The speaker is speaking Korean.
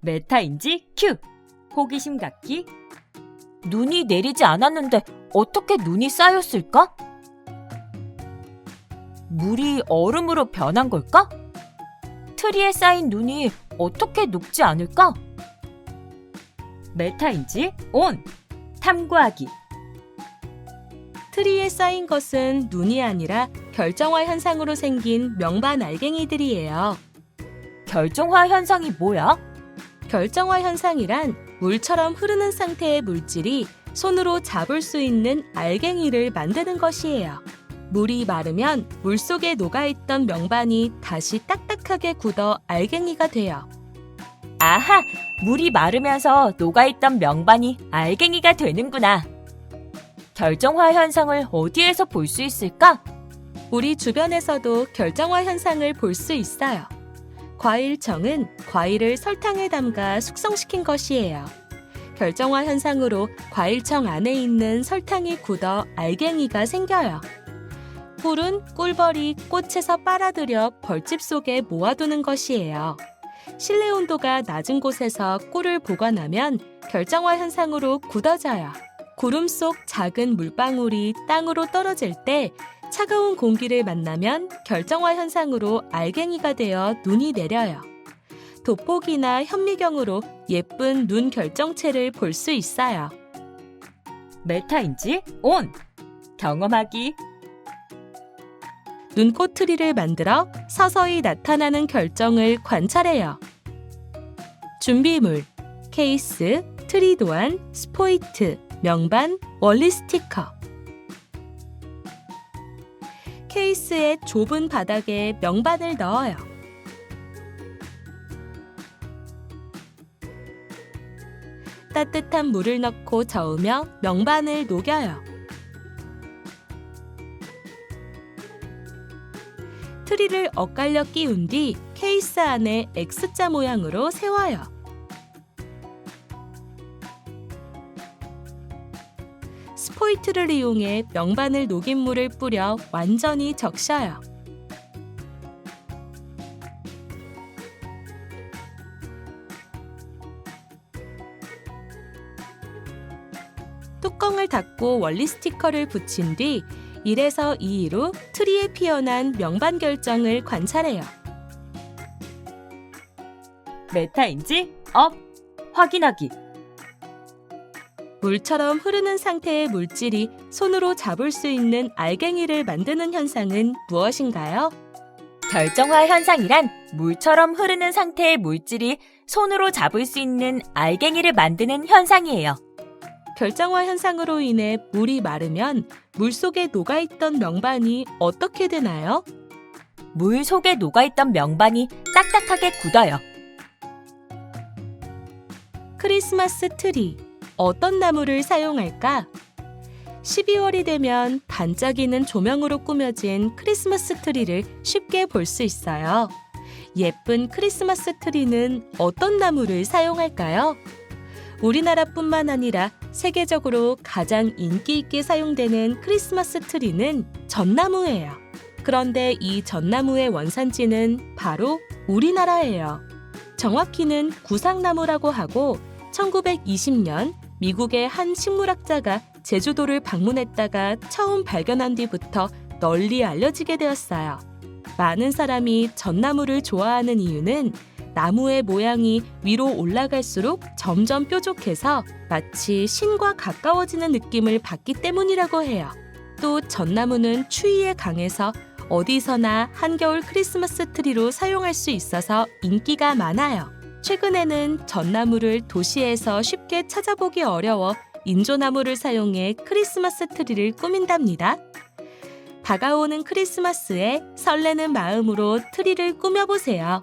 메타인지 큐. 호기심 갖기. 눈이 내리지 않았는데 어떻게 눈이 쌓였을까? 물이 얼음으로 변한 걸까? 트리에 쌓인 눈이 어떻게 녹지 않을까? 메타인지 온. 탐구하기. 트리에 쌓인 것은 눈이 아니라 결정화 현상으로 생긴 명반 알갱이들이에요. 결정화 현상이 뭐야? 결정화 현상이란 물처럼 흐르는 상태의 물질이 손으로 잡을 수 있는 알갱이를 만드는 것이에요. 물이 마르면 물 속에 녹아있던 명반이 다시 딱딱하게 굳어 알갱이가 돼요. 아하, 물이 마르면서 녹아있던 명반이 알갱이가 되는구나. 결정화 현상을 어디에서 볼 수 있을까? 우리 주변에서도 결정화 현상을 볼 수 있어요. 과일청은 과일을 설탕에 담가 숙성시킨 것이에요. 결정화 현상으로 과일청 안에 있는 설탕이 굳어 알갱이가 생겨요. 꿀은 꿀벌이 꽃에서 빨아들여 벌집 속에 모아두는 것이에요. 실내 온도가 낮은 곳에서 꿀을 보관하면 결정화 현상으로 굳어져요. 구름 속 작은 물방울이 땅으로 떨어질 때 차가운 공기를 만나면 결정화 현상으로 알갱이가 되어 눈이 내려요. 돋보기나 현미경으로 예쁜 눈 결정체를 볼 수 있어요. 메타인지 온. 경험하기. 눈꽃트리를 만들어 서서히 나타나는 결정을 관찰해요. 준비물, 케이스, 트리 도안, 스포이트, 명반, 원리 스티커. 케이스의 좁은 바닥에 명반을 넣어요. 따뜻한 물을 넣고 저으며 명반을 녹여요. 트리를 엇갈려 끼운 뒤 케이스 안에 X자 모양으로 세워요. 스포이트를 이용해 명반을 녹인 물을 뿌려 완전히 적셔요. 뚜껑을 닫고 원리 스티커를 붙인 뒤 1에서 2로 트리에 피어난 명반 결정을 관찰해요. 메타인지 업. 확인하기. 물처럼 흐르는 상태의 물질이 손으로 잡을 수 있는 알갱이를 만드는 현상은 무엇인가요? 결정화 현상이란 물처럼 흐르는 상태의 물질이 손으로 잡을 수 있는 알갱이를 만드는 현상이에요. 결정화 현상으로 인해 물이 마르면 물 속에 녹아있던 명반이 어떻게 되나요? 물 속에 녹아있던 명반이 딱딱하게 굳어요. 크리스마스 트리. 어떤 나무를 사용할까? 12월이 되면 반짝이는 조명으로 꾸며진 크리스마스 트리를 쉽게 볼 수 있어요. 예쁜 크리스마스 트리는 어떤 나무를 사용할까요? 우리나라뿐만 아니라 세계적으로 가장 인기 있게 사용되는 크리스마스 트리는 전나무예요. 그런데 이 전나무의 원산지는 바로 우리나라예요. 정확히는 구상나무라고 하고 1920년 미국의 한 식물학자가 제주도를 방문했다가 처음 발견한 뒤부터 널리 알려지게 되었어요. 많은 사람이 전나무를 좋아하는 이유는 나무의 모양이 위로 올라갈수록 점점 뾰족해서 마치 신과 가까워지는 느낌을 받기 때문이라고 해요. 또 전나무는 추위에 강해서 어디서나 한겨울 크리스마스 트리로 사용할 수 있어서 인기가 많아요. 최근에는 전나무를 도시에서 쉽게 찾아보기 어려워 인조나무를 사용해 크리스마스 트리를 꾸민답니다. 다가오는 크리스마스에 설레는 마음으로 트리를 꾸며보세요.